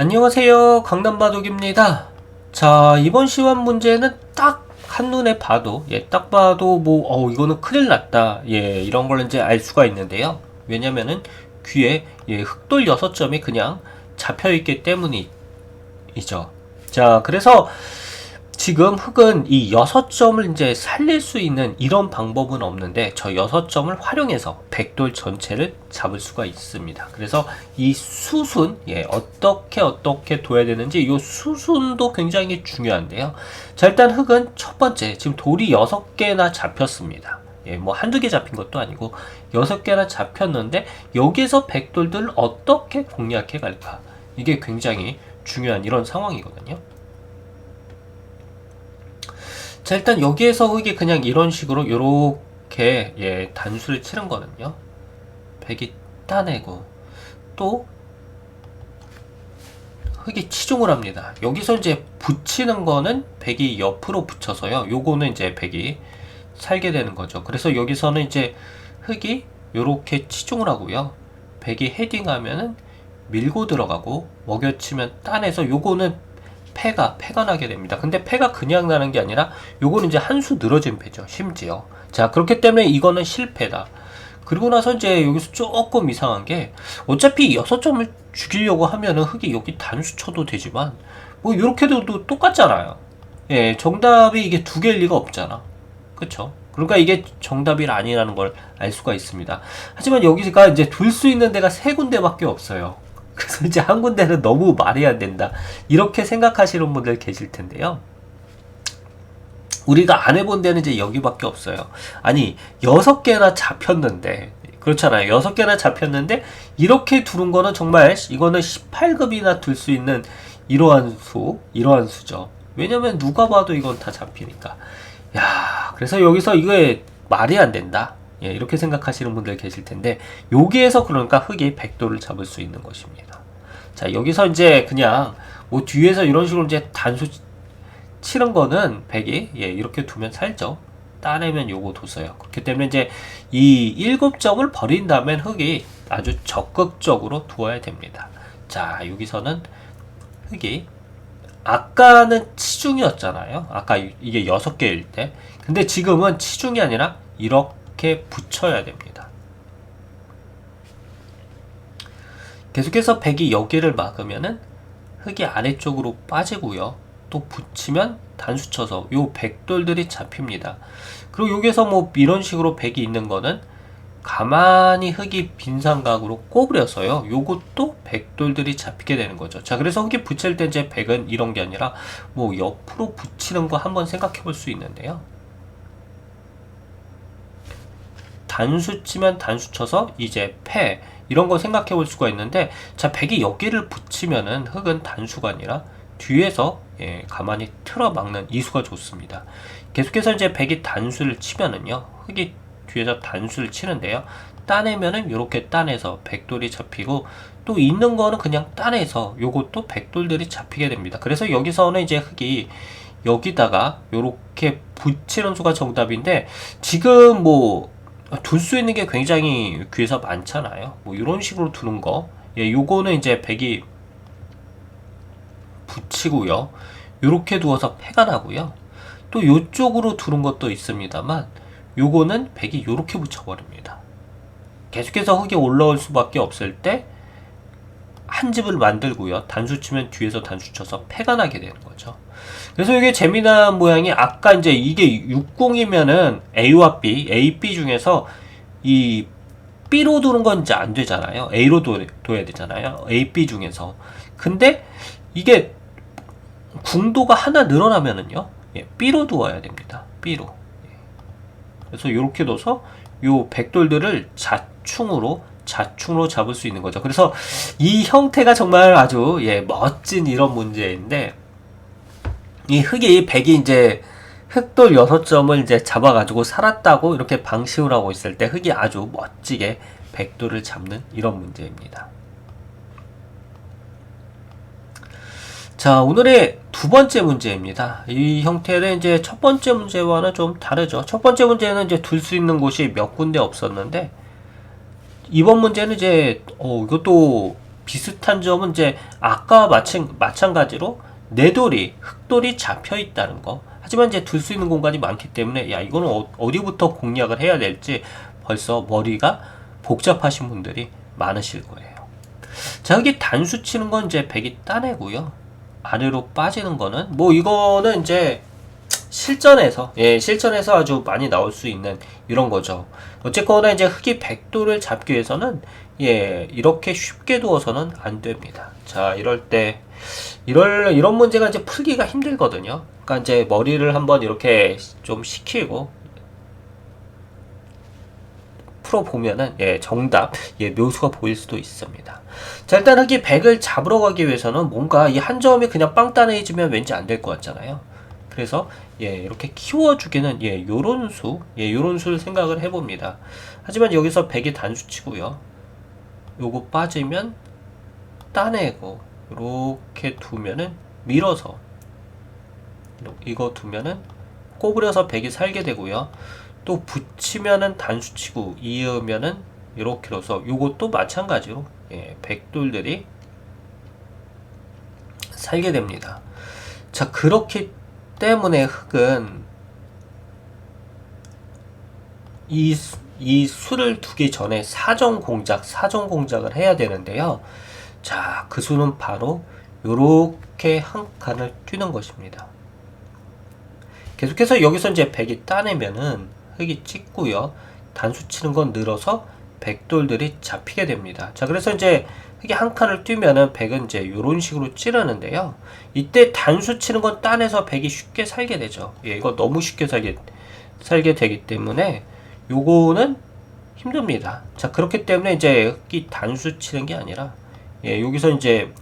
안녕하세요. 강남바둑입니다. 자, 이번 시험 문제는 딱 한눈에 봐도, 예, 딱 봐도 뭐, 어, 이거는 큰일 났다. 예, 이런 걸 이제 알 수가 있는데요. 왜냐면은 귀에, 예, 흑돌 6점이 그냥 잡혀 있기 때문이죠. 자, 그래서 지금 흑은 이 6점을 이제 살릴 수 있는 이런 방법은 없는데 저 6점을 활용해서 백돌 전체를 잡을 수가 있습니다. 그래서 이 수순 예, 어떻게 어떻게 둬야 되는지 이 수순도 굉장히 중요한데요. 자, 일단 흑은 첫 번째 지금 돌이 6개나 잡혔습니다. 예, 뭐 한두 개 잡힌 것도 아니고 여섯 개나 잡혔는데 여기에서 백돌들을 어떻게 공략해 갈까? 이게 굉장히 중요한 이런 상황이거든요. 자 일단 여기에서 흑이 그냥 이런 식으로 요렇게 예 단수를 치는 거는요. 백이 따내고 또 흑이 치중을 합니다. 여기서 이제 붙이는 거는 백이 옆으로 붙여서요. 요거는 이제 백이 살게 되는 거죠. 그래서 여기서는 이제 흑이 요렇게 치중을 하고요. 백이 헤딩하면은 밀고 들어가고 먹여치면 따내서 요거는 패가 패가 나게 됩니다. 근데 패가 그냥 나는 게 아니라 요거는 이제 한 수 늘어진 패죠. 심지어. 자, 그렇기 때문에 이거는 실패다. 그리고 나서 이제 여기서 조금 이상한 게 어차피 6점을 죽이려고 하면은 흑이 여기 단수 쳐도 되지만 뭐 이렇게도 또 똑같잖아요. 예, 정답이 이게 두 개일 리가 없잖아. 그쵸? 그러니까 이게 정답이 아니라는 걸 알 수가 있습니다. 하지만 여기가 이제 둘 수 있는 데가 세 군데밖에 없어요. 그래서 이제 한 군데는 너무 말이 안 된다. 이렇게 생각하시는 분들 계실 텐데요. 우리가 안 해본 데는 이제 여기밖에 없어요. 아니, 여섯 개나 잡혔는데, 그렇잖아요. 여섯 개나 잡혔는데, 이렇게 두른 거는 정말, 이거는 18급이나 둘 수 있는 이러한 수, 이러한 수죠. 왜냐면 누가 봐도 이건 다 잡히니까. 야 그래서 여기서 이거에 말이 안 된다. 예, 이렇게 생각하시는 분들 계실 텐데 여기에서 그러니까 흑이 백도를 잡을 수 있는 것입니다. 자 여기서 이제 그냥 뭐 뒤에서 이런 식으로 이제 단수 치는 거는 백이 예, 이렇게 두면 살죠. 따내면 요거 뒀어요. 그렇기 때문에 이제 이 일곱 점을 버린 다음엔 흑이 아주 적극적으로 두어야 됩니다. 자 여기서는 흑이 아까는 치중이었잖아요. 아까 이게 여섯 개일 때. 근데 지금은 치중이 아니라 이렇게 이렇게 붙여야 됩니다. 계속해서 백이 여기를 막으면은 흙이 아래쪽으로 빠지고요. 또 붙이면 단수 쳐서 요 백돌들이 잡힙니다. 그리고 여기서 뭐 이런 식으로 백이 있는 거는 가만히 흙이 빈삼각으로 꼬부려서요. 요것도 백돌들이 잡히게 되는 거죠. 자, 그래서 흙이 붙일 때 이제 백은 이런 게 아니라 뭐 옆으로 붙이는 거 한번 생각해 볼 수 있는데요. 단수 치면 단수 쳐서 이제 패 이런 거 생각해 볼 수가 있는데 자 백이 여기를 붙이면은 흑은 단수가 아니라 뒤에서 예, 가만히 틀어 막는 이수가 좋습니다. 계속해서 이제 백이 단수를 치면은요 흑이 뒤에서 단수를 치는데요 따내면은 이렇게 따내서 백돌이 잡히고 또 있는 거는 그냥 따내서 요것도 백돌들이 잡히게 됩니다. 그래서 여기서는 이제 흑이 여기다가 요렇게 붙이는 수가 정답인데 지금 뭐 둘 수 있는 게 굉장히 귀에서 많잖아요. 뭐 이런 식으로 두는 거. 예, 요거는 이제 백이 붙이고요. 요렇게 두어서 패가 나고요. 또 요쪽으로 두는 것도 있습니다만 요거는 백이 요렇게 붙여버립니다. 계속해서 흙이 올라올 수밖에 없을 때 한 집을 만들고요. 단수 치면 뒤에서 단수 쳐서 패가 나게 되는 거죠. 그래서 이게 재미난 모양이 아까 이제 이게 60이면은 A와 B, A, B 중에서 이 B로 두는 건 이제 안 되잖아요. A로 둬, 둬야 되잖아요. A, B 중에서. 근데 이게 궁도가 하나 늘어나면은요. 예, B로 두어야 됩니다. B로. 예. 그래서 이렇게 둬서 요 백돌들을 자충으로 자충으로 잡을 수 있는 거죠. 그래서 이 형태가 정말 아주 예, 멋진 이런 문제인데 이 흑이 백이 이제 흑돌 6점을 이제 잡아가지고 살았다고 이렇게 방식을 하고 있을 때 흑이 아주 멋지게 백돌을 잡는 이런 문제입니다. 자, 오늘의 두 번째 문제입니다. 이 형태는 이제 첫 번째 문제와는 좀 다르죠. 첫 번째 문제는 이제 둘 수 있는 곳이 몇 군데 없었는데, 이번 문제는 이제, 어, 이것도 비슷한 점은 이제 아까와 마찬, 마찬가지로 내돌이, 흑돌이 잡혀 있다는 거. 하지만 이제 둘 수 있는 공간이 많기 때문에 야 이거는 어, 어디부터 공략을 해야 될지 벌써 머리가 복잡하신 분들이 많으실 거예요. 자 여기 단수 치는 건 이제 백이 따내고요. 아래로 빠지는 거는 뭐 이거는 이제 실전에서 예 실전에서 아주 많이 나올 수 있는 이런 거죠. 어쨌거나 이제 흑이 백도를 잡기 위해서는 예 이렇게 쉽게 두어서는 안 됩니다. 자 이럴 때 이럴 이런 문제가 이제 풀기가 힘들거든요. 그러니까 이제 머리를 한번 이렇게 좀 식히고 풀어 보면은 예 정답 예 묘수가 보일 수도 있습니다. 자 일단 흑이 백을 잡으러 가기 위해서는 뭔가 이 한 점이 그냥 빵 따내지면 왠지 안 될 것 같잖아요. 그래서 예 이렇게 키워주기는 예 요런 수, 예 요런 수를 생각을 해봅니다. 하지만 여기서 백이 단수치고요. 요거 빠지면 따내고 이렇게 두면은 밀어서 이거 두면은 꼬부려서 백이 살게 되고요. 또 붙이면은 단수치고 이으면은 이렇게 넣어서 요것도 마찬가지로 예, 백돌들이 살게 됩니다. 자 그렇기 때문에 흑은 이, 수- 이 수를 두기 전에 사정 공작, 사정 공작을 해야 되는데요. 자, 그 수는 바로 요렇게 한 칸을 뛰는 것입니다. 계속해서 여기서 이제 백이 따내면은 흑이 찍고요. 단수 치는 건 늘어서 백돌들이 잡히게 됩니다. 자, 그래서 이제 흑이 한 칸을 뛰면은 백은 이제 이런 식으로 찌르는데요. 이때 단수 치는 건 따내서 백이 쉽게 살게 되죠. 예, 이거 너무 쉽게 살게 살게 되기 때문에 요거는 힘듭니다. 자, 그렇기 때문에 이제 흑이 단수 치는 게 아니라 예, 여기서 이제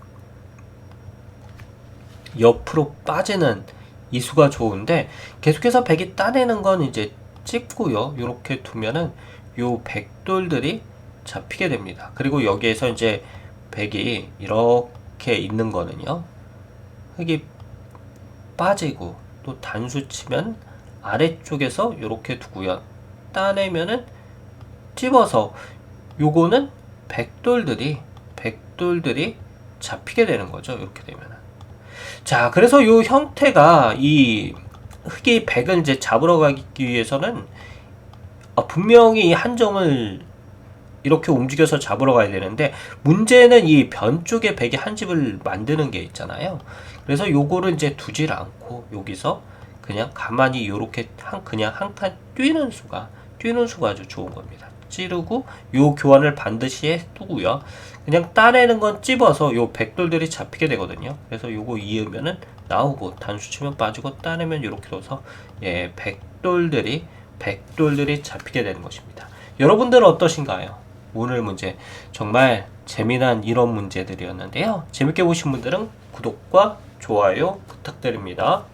옆으로 빠지는 이 수가 좋은데 계속해서 백이 따내는 건 이제 찍고요. 이렇게 두면은 요 백돌들이 잡히게 됩니다. 그리고 여기에서 이제 백이 이렇게 있는 거는요. 흙이 빠지고 또 단수 치면 아래쪽에서 이렇게 두고요. 따내면은 찝어서 요거는 백돌들이 백돌들이 잡히게 되는 거죠. 이렇게 되면은. 자, 그래서 요 형태가 이 흑이 백을 이제 잡으러 가기 위해서는 아, 분명히 이 한정을 이렇게 움직여서 잡으러 가야 되는데 문제는 이 변 쪽에 백이 한 집을 만드는 게 있잖아요. 그래서 요거를 이제 두질 않고 여기서 그냥 가만히 요렇게 한 그냥 한칸 뛰는 수가 뛰는 수가 아주 좋은 겁니다. 찌르고 요 교환을 반드시 해두고요. 그냥 따내는 건 찝어서 요 백돌들이 잡히게 되거든요. 그래서 요거 이으면은 나오고 단수 치면 빠지고 따내면 이렇게 넣어서 예 백돌들이 백돌들이 잡히게 되는 것입니다. 여러분들은 어떠신가요? 오늘 문제 정말 재미난 이런 문제들이었는데요. 재밌게 보신 분들은 구독과 좋아요 부탁드립니다.